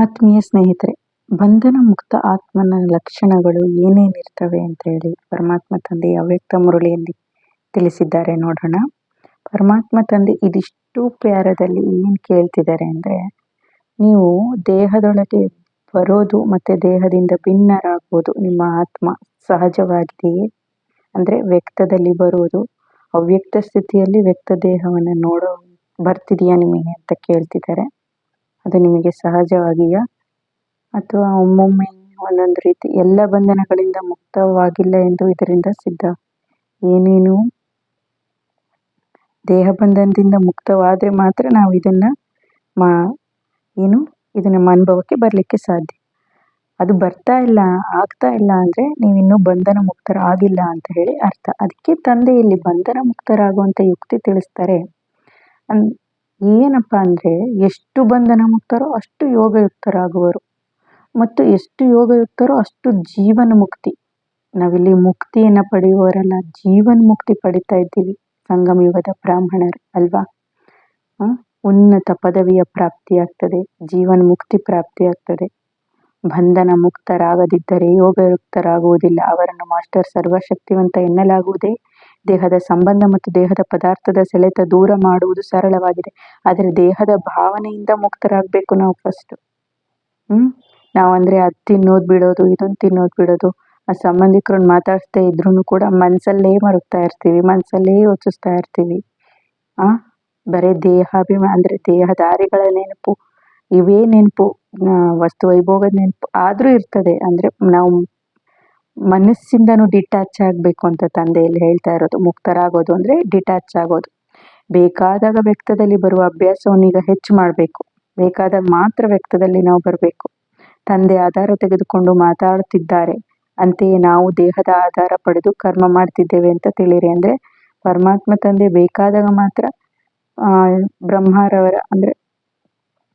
ಆತ್ಮೀಯ ಸ್ನೇಹಿತರೆ, ಬಂಧನ ಮುಕ್ತ ಆತ್ಮನ ಲಕ್ಷಣಗಳು ಏನೇನಿರ್ತವೆ ಅಂತ ಹೇಳಿ ಪರಮಾತ್ಮ ತಂದೆ ಅವ್ಯಕ್ತ ಮುರಳಿಯಲ್ಲಿ ತಿಳಿಸಿದ್ದಾರೆ ನೋಡೋಣ. ಪರಮಾತ್ಮ ತಂದೆ ಇದಿಷ್ಟು ಪ್ಯಾರದಲ್ಲಿ ಏನು ಕೇಳ್ತಿದ್ದಾರೆ ಅಂದರೆ, ನೀವು ದೇಹದೊಳಗೆ ಬರೋದು ಮತ್ತು ದೇಹದಿಂದ ಭಿನ್ನರಾಗೋದು ನಿಮ್ಮ ಆತ್ಮ ಸಹಜವಾಗಿದೆಯೇ? ಅಂದರೆ ವ್ಯಕ್ತದಲ್ಲಿ ಬರೋದು, ಅವ್ಯಕ್ತ ಸ್ಥಿತಿಯಲ್ಲಿ ವ್ಯಕ್ತ ದೇಹವನ್ನು ನೋಡೋ, ಬರ್ತಿದೆಯಾ ನಿಮಗೆ ಅಂತ ಕೇಳ್ತಿದ್ದಾರೆ. ಅದು ನಿಮಗೆ ಸಹಜವಾಗಿಯಾ? ಅಥವಾ ಒಮ್ಮೊಮ್ಮೆ ಒಂದೊಂದು ರೀತಿ ಎಲ್ಲ ಬಂಧನಗಳಿಂದ ಮುಕ್ತವಾಗಿಲ್ಲ ಎಂದು ಇದರಿಂದ ಸಿದ್ಧ? ಏನೇನು? ದೇಹ ಬಂಧನದಿಂದ ಮುಕ್ತವಾದರೆ ಮಾತ್ರ ನಾವು ಇದನ್ನು ಮಾ, ಏನು? ಇದು ನಮ್ಮ ಅನುಭವಕ್ಕೆ ಬರಲಿಕ್ಕೆ ಸಾಧ್ಯ. ಅದು ಬರ್ತಾ ಇಲ್ಲ, ಆಗ್ತಾ ಇಲ್ಲ ಅಂದರೆ ನೀವಿನ್ನೂ ಬಂಧನ ಮುಕ್ತರ ಆಗಿಲ್ಲ ಅಂತ ಹೇಳಿ ಅರ್ಥ. ಅದಕ್ಕೆ ತಂದೆ ಇಲ್ಲಿ ಬಂಧನ ಮುಕ್ತರಾಗುವಂಥ ಯುಕ್ತಿ ತಿಳಿಸ್ತಾರೆ. ಅನ್ ಏನಪ್ಪ ಅಂದರೆ ಎಷ್ಟು ಬಂಧನ ಮುಕ್ತರೋ ಅಷ್ಟು ಯೋಗಯುಕ್ತರಾಗುವರು. ಮತ್ತು ಎಷ್ಟು ಯೋಗಯುಕ್ತರೋ ಅಷ್ಟು ಜೀವನ ಮುಕ್ತಿ ನಾವಿಲ್ಲಿ ಮುಕ್ತಿಯನ್ನು ಪಡೆಯುವವರೆಲ್ಲ ಜೀವನ್ ಮುಕ್ತಿ ಪಡಿತಾ ಇದ್ದೀವಿ ಸಂಗಮ ಯುಗದ ಬ್ರಾಹ್ಮಣರು, ಅಲ್ವಾ? ಉನ್ನತ ಪದವಿಯ ಪ್ರಾಪ್ತಿಯಾಗ್ತದೆ ಜೀವನ್ ಮುಕ್ತಿ ಪ್ರಾಪ್ತಿಯಾಗ್ತದೆ ಬಂಧನ ಮುಕ್ತರಾಗದಿದ್ದರೆ ಯೋಗಯುಕ್ತರಾಗುವುದಿಲ್ಲ. ಅವರನ್ನು ಮಾಸ್ಟರ್ ಸರ್ವಶಕ್ತಿವಂತ ಎನ್ನಲಾಗುವುದೇ ದೇಹದ ಸಂಬಂಧ ಮತ್ತು ದೇಹದ ಪದಾರ್ಥದ ಸೆಳೆತ ದೂರ ಮಾಡುವುದು ಸರಳವಾಗಿದೆ. ಆದರೆ ದೇಹದ ಭಾವನೆಯಿಂದ ಮುಕ್ತರಾಗಬೇಕು ನಾವು ಫಸ್ಟ್ ಹ್ಮ್? ನಾವು ಅಂದ್ರೆ ಅದು ತಿನ್ನೋದು ಬಿಡೋದು ಇದನ್ನು ತಿನ್ನೋದು ಬಿಡೋದು. ಆ ಸಂಬಂಧಿಕರನ್ನ ಮಾತಾಡ್ತಾ ಇದ್ರೂ ಕೂಡ ಮನಸ್ಸಲ್ಲೇ ಮರುಗ್ತಾ ಇರ್ತೀವಿ ಮನಸ್ಸಲ್ಲೇ ಯೋಚಿಸ್ತಾ ಇರ್ತೀವಿ. ಆ? ಬರೀ ದೇಹಾಭಿಮಾನ ಅಂದರೆ ದೇಹದಾರಿಗಳ ನೆನಪು, ಇವೇ ನೆನಪು ವಸ್ತು ವೈಭೋಗದ ನೆನಪು ಆದರೂ ಇರ್ತದೆ. ಅಂದರೆ ನಾವು ಮನಸ್ಸಿಂದನೂ ಡಿಟ್ಯಾಚ್ ಆಗಬೇಕು ಅಂತ ತಂದೆಯಲ್ಲಿ ಹೇಳ್ತಾ ಇರೋದು. ಮುಕ್ತರಾಗೋದು ಅಂದರೆ ಡಿಟ್ಯಾಚ್ ಆಗೋದು. ಬೇಕಾದಾಗ ವ್ಯಕ್ತದಲ್ಲಿ ಬರುವ ಅಭ್ಯಾಸವನ್ನು ಈಗ ಹೆಚ್ಚು ಮಾಡಬೇಕು. ಬೇಕಾದಾಗ ಮಾತ್ರ ವ್ಯಕ್ತದಲ್ಲಿ ನಾವು ಬರಬೇಕು. ತಂದೆ ಆಧಾರ ತೆಗೆದುಕೊಂಡು ಮಾತಾಡುತ್ತಿದ್ದಾರೆ ಅಂತೆಯೇ ನಾವು ದೇಹದ ಆಧಾರ ಪಡೆದು ಕರ್ಮ ಮಾಡ್ತಿದ್ದೇವೆ ಅಂತ ತಿಳಿರಿ ಅಂದರೆ ಪರಮಾತ್ಮ ತಂದೆ ಬೇಕಾದಾಗ ಮಾತ್ರ ಬ್ರಹ್ಮರವರ ಅಂದರೆ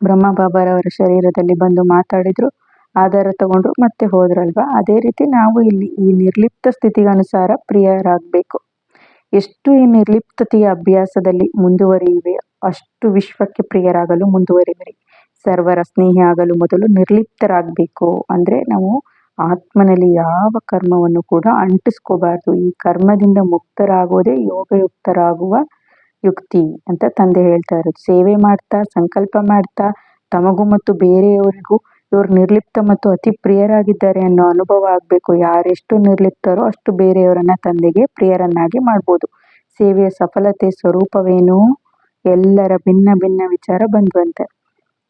ಬ್ರಹ್ಮ ಬಾಬಾರವರ ಶರೀರದಲ್ಲಿ ಬಂದು ಮಾತಾಡಿದ್ರು ಆಧಾರ ತಗೊಂಡ್ರು ಮತ್ತೆ ಹೋದ್ರಲ್ವಾ? ಅದೇ ರೀತಿ ನಾವು ಇಲ್ಲಿ ಈ ನಿರ್ಲಿಪ್ತ ಸ್ಥಿತಿಗನುಸಾರ ಪ್ರಿಯರಾಗಬೇಕು. ಎಷ್ಟು ಈ ನಿರ್ಲಿಪ್ತತೆಯ ಅಭ್ಯಾಸದಲ್ಲಿ ಮುಂದುವರಿಯುವೆ, ಅಷ್ಟು ವಿಶ್ವಕ್ಕೆ ಪ್ರಿಯರಾಗಲು ಮುಂದುವರಿವಿರಿ. ಸರ್ವರ ಸ್ನೇಹಿ ಆಗಲು ಮೊದಲು ನಿರ್ಲಿಪ್ತರಾಗಬೇಕು ಅಂದರೆ ನಾವು ಆತ್ಮನಲ್ಲಿ ಯಾವ ಕರ್ಮವನ್ನು ಕೂಡ ಅಂಟಿಸ್ಕೋಬಾರ್ದು. ಈ ಕರ್ಮದಿಂದ ಮುಕ್ತರಾಗೋದೇ ಯೋಗಯುಕ್ತರಾಗುವ ಯುಕ್ತಿ ಅಂತ ತಂದೆ ಹೇಳ್ತಾ ಇರೋದು. ಸೇವೆ ಮಾಡ್ತಾ, ಸಂಕಲ್ಪ ಮಾಡ್ತಾ, ತಮಗೂ ಮತ್ತು ಬೇರೆಯವರಿಗೂ ಇವರು ನಿರ್ಲಿಪ್ತ ಮತ್ತು ಅತಿ ಪ್ರಿಯರಾಗಿದ್ದಾರೆ ಅನ್ನೋ ಅನುಭವ ಆಗಬೇಕು. ಯಾರೆಷ್ಟು ನಿರ್ಲಿಪ್ತರೋ ಅಷ್ಟು ಬೇರೆಯವರನ್ನ ತಂದೆಗೆ ಪ್ರಿಯರನ್ನಾಗಿ ಮಾಡ್ಬೋದು. ಸೇವೆಯ ಸಫಲತೆ ಸ್ವರೂಪವೇನು ಎಲ್ಲರ ಭಿನ್ನ ಭಿನ್ನ ವಿಚಾರ ಬಂದ್ವಂತೆ.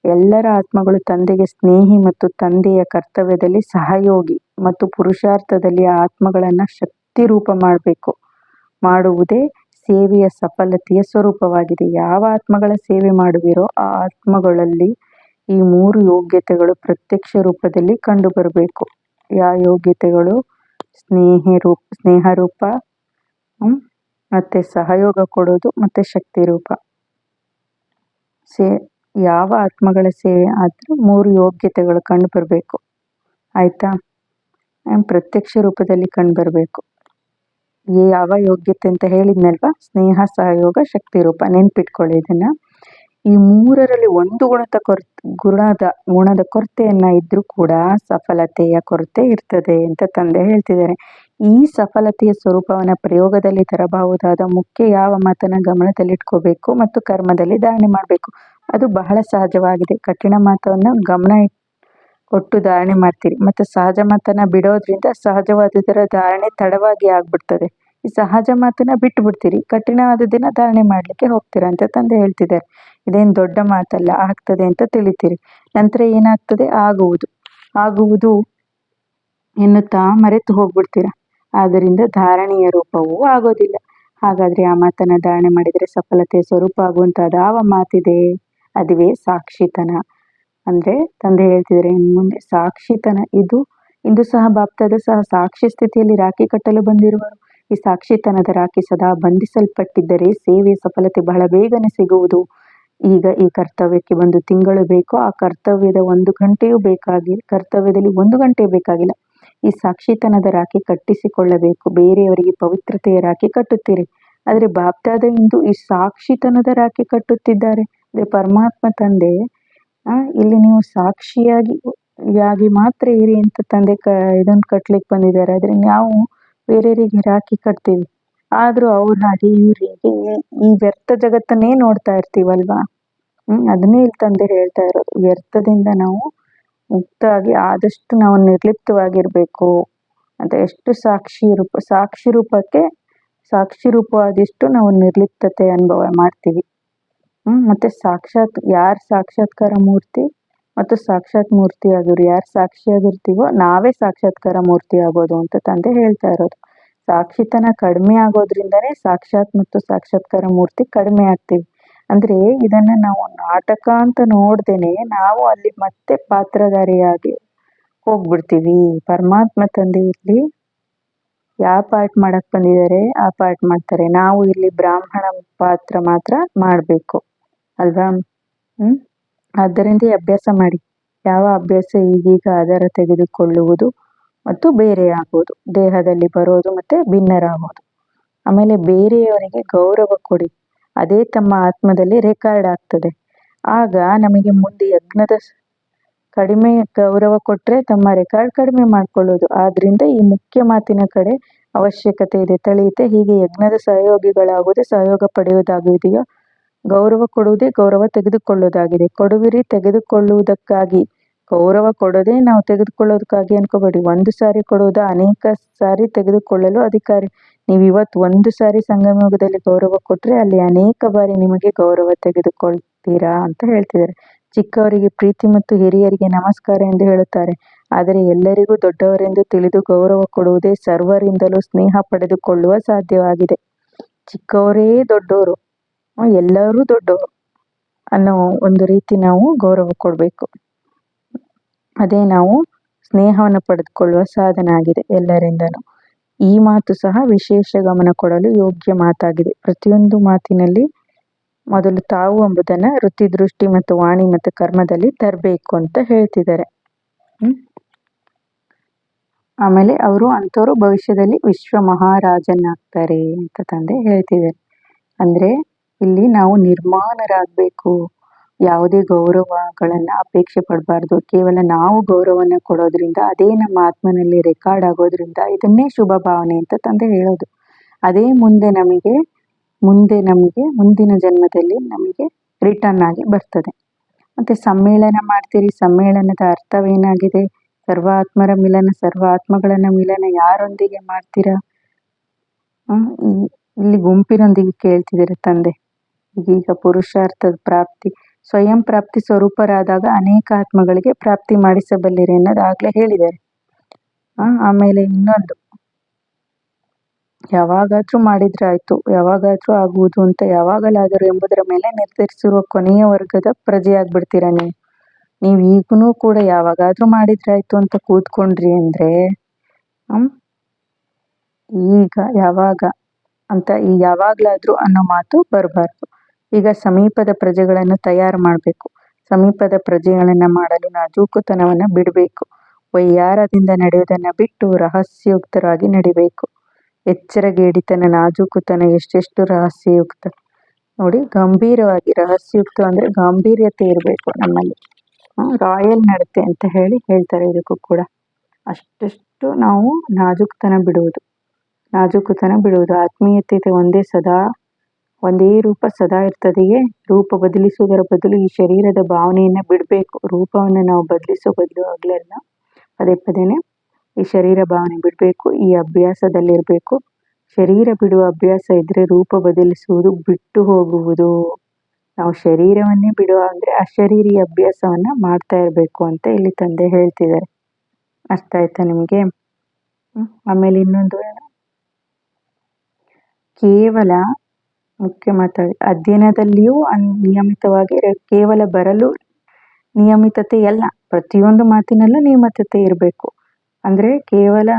ಎಲ್ಲರ ಆತ್ಮಗಳು ತಂದೆಗೆ ಸ್ನೇಹಿ ಮತ್ತು ತಂದೆಯ ಕರ್ತವ್ಯದಲ್ಲಿ ಸಹಯೋಗಿ ಮತ್ತು ಪುರುಷಾರ್ಥದಲ್ಲಿ ಆತ್ಮಗಳನ್ನು ಶಕ್ತಿ ರೂಪ ಮಾಡಬೇಕು. ಮಾಡುವುದೇ ಸೇವೆಯ ಸಫಲತೆಯ ಸ್ವರೂಪವಾಗಿದೆ. ಯಾವ ಆತ್ಮಗಳ ಸೇವೆ ಮಾಡುವಿರೋ ಆ ಆತ್ಮಗಳಲ್ಲಿ ಈ ಮೂರು ಯೋಗ್ಯತೆಗಳು ಪ್ರತ್ಯಕ್ಷ ರೂಪದಲ್ಲಿ ಕಂಡು ಬರಬೇಕು ಯಾವ ಯೋಗ್ಯತೆಗಳು? ಸ್ನೇಹ ರೂಪ ಸ್ನೇಹ ರೂಪ ಮತ್ತು ಸಹಯೋಗ ಕೊಡೋದು ಮತ್ತು ಶಕ್ತಿ ರೂಪ. ಸೇ, ಯಾವ ಆತ್ಮಗಳ ಸೇವೆ ಆದರೂ ಮೂರು ಯೋಗ್ಯತೆಗಳು ಕಂಡು ಬರಬೇಕು ಆಯಿತಾ ಪ್ರತ್ಯಕ್ಷ ರೂಪದಲ್ಲಿ ಕಂಡು ಬರಬೇಕು ಯಾವ ಯೋಗ್ಯತೆ ಅಂತ ಹೇಳಿದ್ನಲ್ವಾ? ಸ್ನೇಹ, ಸಹಯೋಗ, ಶಕ್ತಿ ರೂಪ. ನೆನ್ಪಿಟ್ಕೊಳ್ಳಿ ಇದನ್ನು. ಈ ಮೂರರಲ್ಲಿ ಒಂದು ಗುಣದ ಕೊರತೆ ಗುಣದ ಗುಣದ ಕೊರತೆಯನ್ನ ಇದ್ದರೂ ಕೂಡ ಸಫಲತೆಯ ಕೊರತೆ ಇರ್ತದೆ ಅಂತ ತಂದೆ ಹೇಳ್ತಿದ್ದಾರೆ. ಈ ಸಫಲತೆಯ ಸ್ವರೂಪವನ್ನು ಪ್ರಯೋಗದಲ್ಲಿ ತರಬಹುದಾದ ಮುಖ್ಯ ಯಾವ ಮಾತನ್ನು ಗಮನದಲ್ಲಿಟ್ಕೋಬೇಕು ಮತ್ತು ಕರ್ಮದಲ್ಲಿ ಧಾರಣೆ ಮಾಡಬೇಕು? ಅದು ಬಹಳ ಸಹಜವಾಗಿದೆ. ಕಠಿಣ ಮಾತವನ್ನು ಗಮನ ಕೊಟ್ಟು ಧಾರಣೆ ಮಾಡ್ತೀರಿ. ಮತ್ತು ಸಹಜ ಮಾತನ್ನು ಬಿಡೋದ್ರಿಂದ ಸಹಜವಾದದರ ಧಾರಣೆ ತಡವಾಗಿ ಆಗ್ಬಿಡ್ತದೆ. ಈ ಸಹಜ ಮಾತನ್ನ ಬಿಟ್ಟು ಬಿಡ್ತೀರಿ ಕಠಿಣವಾದದನ್ನ ಧಾರಣೆ ಮಾಡಲಿಕ್ಕೆ ಹೋಗ್ತೀರಾ ಅಂತ ತಂದೆ ಹೇಳ್ತಿದ್ದಾರೆ. ಇದೇನು ದೊಡ್ಡ ಮಾತಲ್ಲ, ಆಗ್ತದೆ ಅಂತ ತಿಳಿತೀರಿ. ನಂತರ ಏನಾಗ್ತದೆ? ಆಗುವುದು. ಆಗುವುದು ಎನ್ನುತ್ತಾ ಮರೆತು ಹೋಗ್ಬಿಡ್ತೀರ. ಆದ್ದರಿಂದ ಧಾರಣೆಯ ರೂಪವೂ ಆಗೋದಿಲ್ಲ. ಹಾಗಾದರೆ ಆ ಮಾತನ್ನು ಧಾರಣೆ ಮಾಡಿದರೆ ಸಫಲತೆ ಸ್ವರೂಪ ಆಗುವಂಥದ್ದು ಯಾವ ಮಾತಿದೆ? ಅದುವೇ ಸಾಕ್ಷಿತನ. ಅಂದರೆ ತಂದೆ ಹೇಳ್ತಿದ್ದಾರೆ ಇನ್ನು ಮುಂದೆ ಸಾಕ್ಷಿತನ. ಇದು ಇಂದು ಸಹ ಬಾಪ್ತದ ಸಹ ಸಾಕ್ಷಿ ಸ್ಥಿತಿಯಲ್ಲಿ ರಾಖಿ ಕಟ್ಟಲು ಬಂದಿರುವರು ಈ ಸಾಕ್ಷಿತನದ ರಾಖಿ ಸದಾ ಬಂಧಿಸಲ್ಪಟ್ಟಿದ್ದರೆ ಸೇವೆ ಸಫಲತೆ ಬಹಳ ಬೇಗನೆ ಸಿಗುವುದು. ಈಗ ಈ ಕರ್ತವ್ಯಕ್ಕೆ ಒಂದು ತಿಂಗಳು ಬೇಕೋ, ಆ ಕರ್ತವ್ಯದ ಒಂದು ಗಂಟೆಯೂ ಬೇಕಾಗಿ, ಕರ್ತವ್ಯದಲ್ಲಿ ಒಂದು ಗಂಟೆ ಬೇಕಾಗಿಲ್ಲ. ಈ ಸಾಕ್ಷಿತನದ ರಾಖಿ ಕಟ್ಟಿಸಿಕೊಳ್ಳಬೇಕು. ಬೇರೆಯವರಿಗೆ ಪವಿತ್ರತೆಯ ರಾಖಿ ಕಟ್ಟುತ್ತೀರಿ. ಆದರೆ ಬಾಪ್ತಾದ ಇಂದು ಈ ಸಾಕ್ಷಿತನದ ರಾಖಿ ಕಟ್ಟುತ್ತಿದ್ದಾರೆ. ಅಂದರೆ ಪರಮಾತ್ಮ ತಂದೆ ಇಲ್ಲಿ ನೀವು ಸಾಕ್ಷಿಯಾಗಿ, ಯಾಗಿ ಮಾತ್ರ ಇರಿ ಅಂತ ತಂದೆ ಕ, ಇದನ್ನು ಕಟ್ಲಿಕ್ಕೆ ಬಂದಿದ್ದಾರೆ. ಆದರೆ ನಾವು ಬೇರೆಯವರಿಗೆ ರಾಖಿ ಕಟ್ತೀವಿ. ಆದರೂ ಅವ್ರು ಹಾಗೆ ಇವ್ರು ಹೀಗೆ ಈ ವ್ಯರ್ಥ ಜಗತ್ತನ್ನೇ ನೋಡ್ತಾ ಇರ್ತೀವಲ್ವಾ? ಅದನ್ನೇ ಇಲ್ಲಿ ತಂದೆ ಹೇಳ್ತಾ ಇರೋದು. ವ್ಯರ್ಥದಿಂದ ನಾವು ಮುಕ್ತವಾಗಿ ಆದಷ್ಟು ನಾವು ನಿರ್ಲಿಪ್ತವಾಗಿರಬೇಕು. ಅಂತ ಎಷ್ಟು ಸಾಕ್ಷಿ ರೂಪ, ಸಾಕ್ಷಿ ರೂಪಕ್ಕೆ ಸಾಕ್ಷಿ ರೂಪವಾದಷ್ಟು ನಾವು ನಿರ್ಲಿಪ್ತತೆ ಅನುಭವ ಮಾಡ್ತೀವಿ. ಮತ್ತೆ ಸಾಕ್ಷಾತ್ ಯಾರ್ ಸಾಕ್ಷಾತ್ಕಾರ ಮೂರ್ತಿ? ಮತ್ತು ಸಾಕ್ಷಾತ್ ಮೂರ್ತಿ ಆಗೋರು ಯಾರು ಸಾಕ್ಷಿಯಾಗಿರ್ತೀವೋ ನಾವೇ ಸಾಕ್ಷಾತ್ಕಾರ ಮೂರ್ತಿ ಆಗೋದು ಅಂತ ತಂದೆ ಹೇಳ್ತಾ ಇರೋದು. ಸಾಕ್ಷಿತನ ಕಡಿಮೆ ಆಗೋದ್ರಿಂದನೇ ಸಾಕ್ಷಾತ್ ಮತ್ತು ಸಾಕ್ಷಾತ್ಕಾರ ಮೂರ್ತಿ ಕಡಿಮೆ ಆಗ್ತೀವಿ. ಅಂದ್ರೆ ಇದನ್ನ ನಾವು ನಾಟಕ ಅಂತ ನೋಡ್ದೇನೆ ನಾವು ಅಲ್ಲಿ ಮತ್ತೆ ಪಾತ್ರಧಾರಿಯಾಗಿ ಹೋಗ್ಬಿಡ್ತೀವಿ. ಪರಮಾತ್ಮ ತಂದೆ ಇಲ್ಲಿ ಯಾವ ಪಾಠ ಮಾಡಕ್ ಬಂದಿದ್ದಾರೆ ಆ ಪಾಠ ಮಾಡ್ತಾರೆ. ನಾವು ಇಲ್ಲಿ ಬ್ರಾಹ್ಮಣ ಪಾತ್ರ ಮಾತ್ರ ಮಾಡಬೇಕು. ಅಲ್ವಾ? ಹ್ಮ್? ಆದ್ದರಿಂದ ಅಭ್ಯಾಸ ಮಾಡಿ. ಯಾವ ಅಭ್ಯಾಸ ಈಗೀಗ ಆಧಾರ ತೆಗೆದುಕೊಳ್ಳುವುದು ಮತ್ತು ಬೇರೆ ಆಗೋದು ದೇಹದಲ್ಲಿ ಬರೋದು ಮತ್ತೆ ಭಿನ್ನರಾಗೋದು ಆಮೇಲೆ ಬೇರೆಯವರಿಗೆ ಗೌರವ ಕೊಡಿ. ಅದೇ ತಮ್ಮ ಆತ್ಮದಲ್ಲಿ ರೆಕಾರ್ಡ್ ಆಗ್ತದೆ. ಆಗ ನಮಗೆ ಮುಂದೆ ಯಜ್ಞದ ಕಡಿಮೆ ಗೌರವ ಕೊಟ್ಟರೆ ತಮ್ಮ ರೆಕಾರ್ಡ್ ಕಡಿಮೆ ಮಾಡಿಕೊಳ್ಳೋದು ಆದ್ದರಿಂದ ಈ ಮುಖ್ಯ ಮಾತಿನ ಕಡೆ ಅವಶ್ಯಕತೆ ಇದೆ. ತಳೆಯುತ್ತೆ, ಹೀಗೆ ಯಜ್ಞದ ಸಹಯೋಗಿಗಳಾಗುವುದೇ ಸಹಯೋಗ ಪಡೆಯುವುದಾಗಿದೆಯೋ ಗೌರವ ಕೊಡುವುದೇ ಗೌರವ ತೆಗೆದುಕೊಳ್ಳುವುದಾಗಿದೆ. ಕೊಡುವಿರಿ ತೆಗೆದುಕೊಳ್ಳುವುದಕ್ಕಾಗಿ. ಗೌರವ ಕೊಡೋದೇ ನಾವು ತೆಗೆದುಕೊಳ್ಳೋದಕ್ಕಾಗಿ ಅನ್ಕೋಬೇಡಿ. ಒಂದು ಸಾರಿ ಕೊಡುವುದ? ಅನೇಕ ಸಾರಿ ತೆಗೆದುಕೊಳ್ಳಲು ಅಧಿಕಾರಿ. ನೀವು ಇವತ್ತು ಒಂದು ಸಾರಿ ಸಂಗಮಯುಗದಲ್ಲಿ ಗೌರವ ಕೊಟ್ಟರೆ ಅಲ್ಲಿ ಅನೇಕ ಬಾರಿ ನಿಮಗೆ ಗೌರವ ತೆಗೆದುಕೊಳ್ತೀರಾ ಅಂತ ಹೇಳ್ತಿದ್ದಾರೆ. ಚಿಕ್ಕವರಿಗೆ ಪ್ರೀತಿ ಮತ್ತು ಹಿರಿಯರಿಗೆ ನಮಸ್ಕಾರ ಎಂದು ಹೇಳುತ್ತಾರೆ. ಆದರೆ ಎಲ್ಲರಿಗೂ ದೊಡ್ಡವರೆಂದು ತಿಳಿದು ಗೌರವ ಕೊಡುವುದೇ ಸರ್ವರಿಂದಲೂ ಸ್ನೇಹ ಪಡೆದುಕೊಳ್ಳುವ ಸಾಧ್ಯವಾಗಿದೆ. ಚಿಕ್ಕವರೇ ದೊಡ್ಡವರು ಎಲ್ಲರೂ ದೊಡ್ಡವರು. ಅನ್ನೋ ಒಂದು ರೀತಿ ನಾವು ಗೌರವ ಕೊಡಬೇಕು. ಅದೇ ನಾವು ಸ್ನೇಹವನ್ನು ಪಡೆದುಕೊಳ್ಳುವ ಸಾಧನ ಆಗಿದೆ ಎಲ್ಲರಿಂದನು. ಈ ಮಾತು ಸಹ ವಿಶೇಷ ಗಮನ ಕೊಡಲು ಯೋಗ್ಯ ಮಾತಾಗಿದೆ. ಪ್ರತಿಯೊಂದು ಮಾತಿನಲ್ಲಿ ಮೊದಲು ತಾವು ಎಂಬುದನ್ನು ವೃತ್ತಿ, ದೃಷ್ಟಿ ಮತ್ತು ವಾಣಿ ಮತ್ತು ಕರ್ಮದಲ್ಲಿ ತರಬೇಕು ಅಂತ ಹೇಳ್ತಿದ್ದಾರೆ. ಆಮೇಲೆ ಅವರು ಅಂಥವರು ಭವಿಷ್ಯದಲ್ಲಿ ವಿಶ್ವ ಮಹಾರಾಜನಾಗ್ತಾರೆ ಅಂತ ತಂದೆ ಹೇಳ್ತಿದ್ದಾರೆ. ಅಂದ್ರೆ ಇಲ್ಲಿ ನಾವು ನಿರ್ಮಾಣರಾಗಬೇಕು. ಯಾವುದೇ ಗೌರವಗಳನ್ನ ಅಪೇಕ್ಷೆ ಪಡಬಾರ್ದು. ಕೇವಲ ನಾವು ಗೌರವನ ಕೊಡೋದ್ರಿಂದ, ಅದೇ ನಮ್ಮ ಆತ್ಮನಲ್ಲಿ ರೆಕಾರ್ಡ್ ಆಗೋದ್ರಿಂದ ಇದನ್ನೇ ಶುಭ ಭಾವನೆ ಅಂತ ತಂದೆ ಹೇಳೋದು. ಅದೇ ಮುಂದೆ ನಮಗೆ ಮುಂದೆ ನಮಗೆ, ಮುಂದಿನ ಜನ್ಮದಲ್ಲಿ ನಮಗೆ ರಿಟರ್ನ್ ಆಗಿ ಬರ್ತದೆ. ಮತ್ತೆ ಸಮ್ಮೇಳನ ಮಾಡ್ತೀರಿ, ಸಮ್ಮೇಳನದ ಅರ್ಥವೇನಾಗಿದೆ? ಸರ್ವಾತ್ಮರ ಮಿಲನ, ಸರ್ವಾತ್ಮಗಳನ್ನ ಮಿಲನ ಯಾರೊಂದಿಗೆ ಮಾಡ್ತೀರಾ? ಇಲ್ಲಿ ಗುಂಪಿನೊಂದಿಗೆ ಕೇಳ್ತಿದ್ದೀರ ತಂದೆ? ಈಗೀಗ ಪುರುಷಾರ್ಥದ ಪ್ರಾಪ್ತಿ, ಸ್ವಯಂ ಪ್ರಾಪ್ತಿ ಸ್ವರೂಪರಾದಾಗ ಅನೇಕ ಆತ್ಮಗಳಿಗೆ ಪ್ರಾಪ್ತಿ ಮಾಡಿಸಬಲ್ಲಿರಿ ಅನ್ನೋದು ಆಗ್ಲೇ ಹೇಳಿದ್ದಾರೆ ಆಮೇಲೆ ಇನ್ನೊಂದು. ಯಾವಾಗಾದ್ರೂ ಮಾಡಿದ್ರೆ ಆಯ್ತು, ಯಾವಾಗಾದ್ರೂ ಆಗುವುದು ಅಂತ ಯಾವಾಗಲಾದರೂ ಎಂಬುದರ ಮೇಲೆ ನಿರ್ಧರಿಸಿರುವ ಕೊನೆಯ ವರ್ಗದ ಪ್ರಜೆಯಾಗ್ಬಿಡ್ತೀರಾ ನೀವು? ನೀವು ಈಗೂ ಕೂಡ ಯಾವಾಗಾದ್ರೂ ಮಾಡಿದ್ರೆ ಆಯ್ತು ಅಂತ ಕೂತ್ಕೊಂಡ್ರಿ ಅಂದ್ರೆ ಈಗ ಯಾವಾಗ ಅಂತ ಈ ಯಾವಾಗ್ಲಾದ್ರೂ ಅನ್ನೋ ಮಾತು ಬರಬಾರ್ದು. ಈಗ ಸಮೀಪದ ಪ್ರಜೆಗಳನ್ನು ತಯಾರು ಮಾಡಬೇಕು. ಸಮೀಪದ ಪ್ರಜೆಗಳನ್ನು ಮಾಡಲು ನಾಜೂಕುತನವನ್ನು ಬಿಡಬೇಕು. ವೈಯಾರದಿಂದ ನಡೆಯುವುದನ್ನ ಬಿಟ್ಟು ರಹಸ್ಯಯುಕ್ತರಾಗಿ ನಡಿಬೇಕು. ಎಚ್ಚರಗೇಡಿತನ, ನಾಜೂಕುತನ ಎಷ್ಟೆಷ್ಟು ರಹಸ್ಯಯುಕ್ತ. ನೋಡಿ, ಗಂಭೀರವಾಗಿ ರಹಸ್ಯಯುಕ್ತ ಅಂದ್ರೆ ಗಾಂಭೀರ್ಯತೆ ಇರಬೇಕು ನಮ್ಮಲ್ಲಿ. ರಾಯಲ್ ನಡತೆ ಅಂತ ಹೇಳಿ ಹೇಳ್ತಾರೆ ಇದಕ್ಕೂ ಕೂಡ. ಅಷ್ಟೆಷ್ಟು ನಾವು ನಾಜೂಕುತನ ಬಿಡುವುದು. ನಾಜೂಕುತನ ಬಿಡುವುದು. ಆತ್ಮೀಯತೆ ಒಂದೇ ಸದಾ. ಒಂದೇ ರೂಪ ಸದಾ ಇರ್ತದೆಯೇ? ರೂಪ ಬದಲಿಸುವುದರ ಬದಲು ಈ ಶರೀರದ ಭಾವನೆಯನ್ನ ಬಿಡಬೇಕು. ರೂಪವನ್ನು ನಾವು ಬದಲಿಸೋ ಬದಲು ಆಗ್ಲೆಲ್ಲ? ಪದೇ ಪದೇನೆ ಈ ಶರೀರ ಭಾವನೆ ಬಿಡಬೇಕು, ಈ ಅಭ್ಯಾಸದಲ್ಲಿರಬೇಕು. ಶರೀರ ಬಿಡುವ ಅಭ್ಯಾಸ ಇದ್ರೆ ರೂಪ ಬದಲಿಸುವುದು ಬಿಟ್ಟು ಹೋಗುವುದು. ನಾವು ಶರೀರವನ್ನೇ ಬಿಡುವ ಅಂದ್ರೆ ಅಶರೀರಿ ಅಭ್ಯಾಸವನ್ನ ಮಾಡ್ತಾ ಇರಬೇಕು ಅಂತ ಇಲ್ಲಿ ತಂದೆ ಹೇಳ್ತಿದ್ದಾರೆ. ಅರ್ಥ ಆಯ್ತಾ ನಿಮಗೆ ಆಮೇಲೆ ಇನ್ನೊಂದು ಕೇವಲ ಮುಖ್ಯ ಮಾತಾಡಿ. ಅಧ್ಯಯನದಲ್ಲಿಯೂ ನಿಯಮಿತವಾಗಿ ಕೇವಲ ಬರಲು ನಿಯಮಿತತೆ ಎಲ್ಲ ಪ್ರತಿಯೊಂದು ಮಾತಿನಲ್ಲೂ ನಿಯಮಿತತೆ ಇರಬೇಕು. ಅಂದ್ರೆ ಕೇವಲ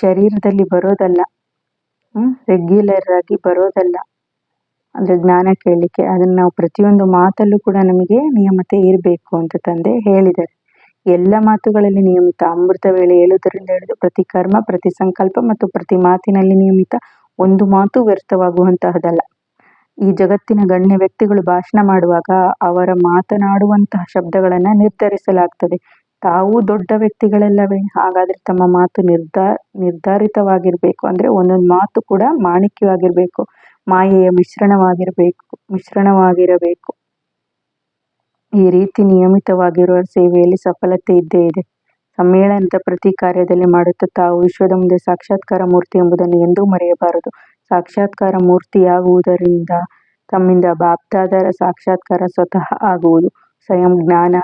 ಶರೀರದಲ್ಲಿ ಬರೋದಲ್ಲ. ರೆಗ್ಯುಲರ್ ಆಗಿ ಬರೋದಲ್ಲ. ಅಂದ್ರೆ ಜ್ಞಾನ ಕೇಳಲಿಕ್ಕೆ ಅದನ್ನ ನಾವು ಪ್ರತಿಯೊಂದು ಮಾತಲ್ಲೂ ಕೂಡ ನಮಗೆ ನಿಯಮತೆ ಇರಬೇಕು ಅಂತ ತಂದೆ ಹೇಳಿದ್ದಾರೆ. ಎಲ್ಲ ಮಾತುಗಳಲ್ಲಿ ನಿಯಮಿತ. ಅಮೃತ ವೇಳೆ ಹೇಳುವುದರಿಂದ ಹಿಡಿದು ಪ್ರತಿ ಕರ್ಮ, ಪ್ರತಿ ಸಂಕಲ್ಪ ಮತ್ತು ಪ್ರತಿ ಮಾತಿನಲ್ಲಿ ನಿಯಮಿತ ಒಂದು ಮಾತು ವ್ಯರ್ಥವಾಗುವಂತಹದಲ್ಲ. ಈ ಜಗತ್ತಿನ ಗಣ್ಯ ವ್ಯಕ್ತಿಗಳು ಭಾಷಣ ಮಾಡುವಾಗ ಅವರ ಮಾತನಾಡುವಂತಹ ಶಬ್ದಗಳನ್ನು ನಿರ್ಧರಿಸಲಾಗ್ತದೆ. ತಾವು ದೊಡ್ಡ ವ್ಯಕ್ತಿಗಳಲ್ಲವೇ? ಹಾಗಾದರೆ ತಮ್ಮ ಮಾತು ನಿರ್ಧಾ, ನಿರ್ಧಾರಿತವಾಗಿರಬೇಕು. ಅಂದರೆ ಒಂದೊಂದು ಮಾತು ಕೂಡ ಮಾಣಿಕ್ಯವಾಗಿರಬೇಕು. ಮಾಯೆಯ ಮಿಶ್ರಣವಾಗಿರಬೇಕು ಮಿಶ್ರಣವಾಗಿರಬೇಕು. ಈ ರೀತಿ ನಿಯಮಿತವಾಗಿರುವ ಸೇವೆಯಲ್ಲಿ ಸಫಲತೆ ಇದ್ದೇ ಇದೆ. ಸಮ್ಮೇಳನದ ಪ್ರತಿ ಕಾರ್ಯದಲ್ಲಿ ಮಾಡುತ್ತಾ ತಾವು ವಿಶ್ವದ ಮುಂದೆ ಸಾಕ್ಷಾತ್ಕಾರ ಮೂರ್ತಿ ಎಂಬುದನ್ನು ಎಂದೂ ಮರೆಯಬಾರದು. ಸಾಕ್ಷಾತ್ಕಾರ ಮೂರ್ತಿಯಾಗುವುದರಿಂದ ತಮ್ಮಿಂದ ಬಾಪ್ತಾದರ ಸಾಕ್ಷಾತ್ಕಾರ ಸ್ವತಃ ಆಗುವುದು. ಸ್ವಯಂ ಜ್ಞಾನ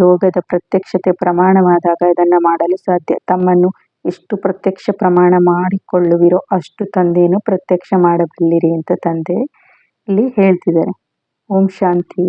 ಯೋಗದ ಪ್ರತ್ಯಕ್ಷತೆ ಪ್ರಮಾಣವಾದಾಗ ಇದನ್ನು ಮಾಡಲು ಸಾಧ್ಯ. ತಮ್ಮನ್ನು ಎಷ್ಟು ಪ್ರತ್ಯಕ್ಷ ಪ್ರಮಾಣ ಮಾಡಿಕೊಳ್ಳುವಿರೋ ಅಷ್ಟು ತಂದೆಯನ್ನು ಪ್ರತ್ಯಕ್ಷ ಮಾಡಬಲ್ಲಿರಿ ಅಂತ ತಂದೆ ಇಲ್ಲಿ ಹೇಳ್ತಿದ್ದಾರೆ. ಓಂ ಶಾಂತಿ.